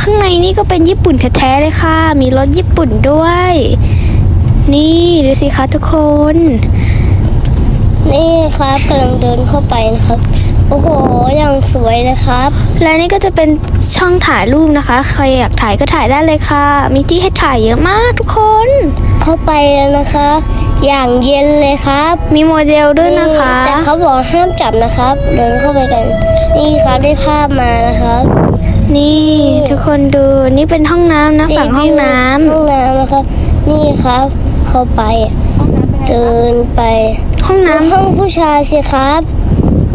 ข้างในนี่ก็เป็นญี่ปุ่นแท้ๆเลยค่ะ มีรถญี่ปุ่นด้วย นี่ดูสิคะทุกคน นี่ครับกำลังเดินเข้าไปนะครับ โอ้โห อย่างสวยเลยครับ และนี่ก็จะเป็นช่องถ่ายรูปนะคะ ใครอยากถ่ายก็ถ่ายได้เลยค่ะ มีที่ให้ถ่ายเยอะมากทุกคน เข้าไปแล้วนะคะ อย่างเย็นเลยครับ มีโมเดลด้วยนะคะ แต่เขาบอกห้ามจับนะครับ เดินเข้าไปกัน นี่ครับได้ภาพมานะครับ นี่ทุก คนดูนี่เป็นห้องน้ำนะฝั่งห้องน้ำห้องน้ำนะครับ นี่ครับ เข้าไปอะเดินไปห้องน้ำห้องผู้ชายสิครับ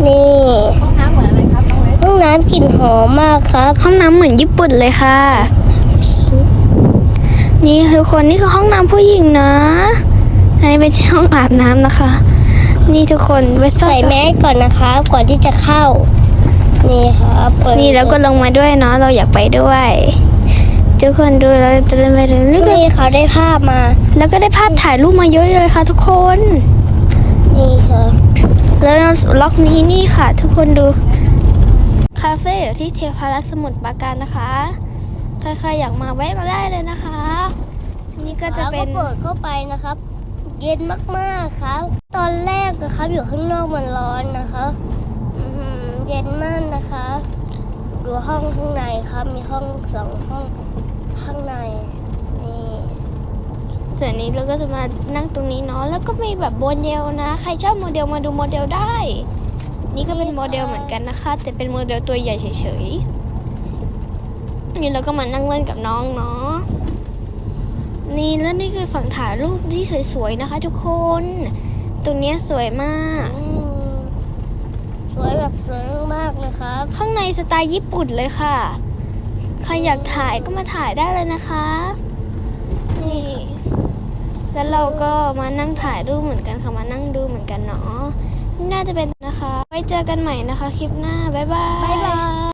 นี่ห้องน้ำเหมือนอะไรครับน้องเวฟห้องน้ำกลิ่นหอมมากครับ ห้องน้ำเหมือนญี่ปุ่นเลยค่ะ นี่ทุกคนนี่คือห้องน้ำผู้หญิงนะอันนี้เป็นห้องอาบน้ำนะคะ นี่ทุกคนไว้ใส่แมสก่อนนะครับก่อนที่จะเข้า นี่ครับนี่แล้วก็ลงมาด้วยเนาะเราอยากไปด้วยทุกคนดูเราจะเดินไปเรื่อยนี่เขาได้ภาพมาๆแล้วก็ได้ภาพถ่ายรูปมาเยอะเลยค่ะ ทุกคน นี่ครับแล้วล็อกนี้นี่ค่ะ ทุกคนดูคาเฟ่อยู่ที่เทพารักษ์สมุทรปราการนะคะ ใครๆอยากมาแวะมาได้เลยนะคะ นี่ก็จะเป็นแล้วก็เปิดเข้าไปนะครับ เย็นมากๆครับ ตอนแรกอะครับอยู่ข้างนอกมันร้อนนะครับอื้อหือ เย็นมากนะคะดูห้องข้างในครับ มีห้องสองห้องข้างในนี่ส่วนนี้เราก็จะมานั่งตรงนี้เนาะแล้วก็มีแบบโมเดลนะ ใครชอบโมเดลมาดูโมเดลได้ นี่ก็เป็นโมเดลเหมือนกันนะคะ แต่เป็นโมเดลตัวใหญ่เฉยๆนี่เราก็มานั่งเล่นกับน้องเนาะนี่แล้วนี่คือฝั่งถ่ายรูปที่สวยๆนะคะ ทุกคน ตรงเนี้ยสวยมากอืมสวย แบบสวยมากๆเลยครับ ข้างในสไตล์ญี่ปุ่นเลยค่ะ ใครอยากถ่ายก็มาถ่ายได้เลยนะคะ นี่ แล้วเราก็มานั่งถ่ายรูปเหมือนกันค่ะ มานั่งดูเหมือนกันเนาะ น่าจะเป็นนะคะ ไว้เจอกันใหม่นะคะ คลิปหน้า บ๊ายบาย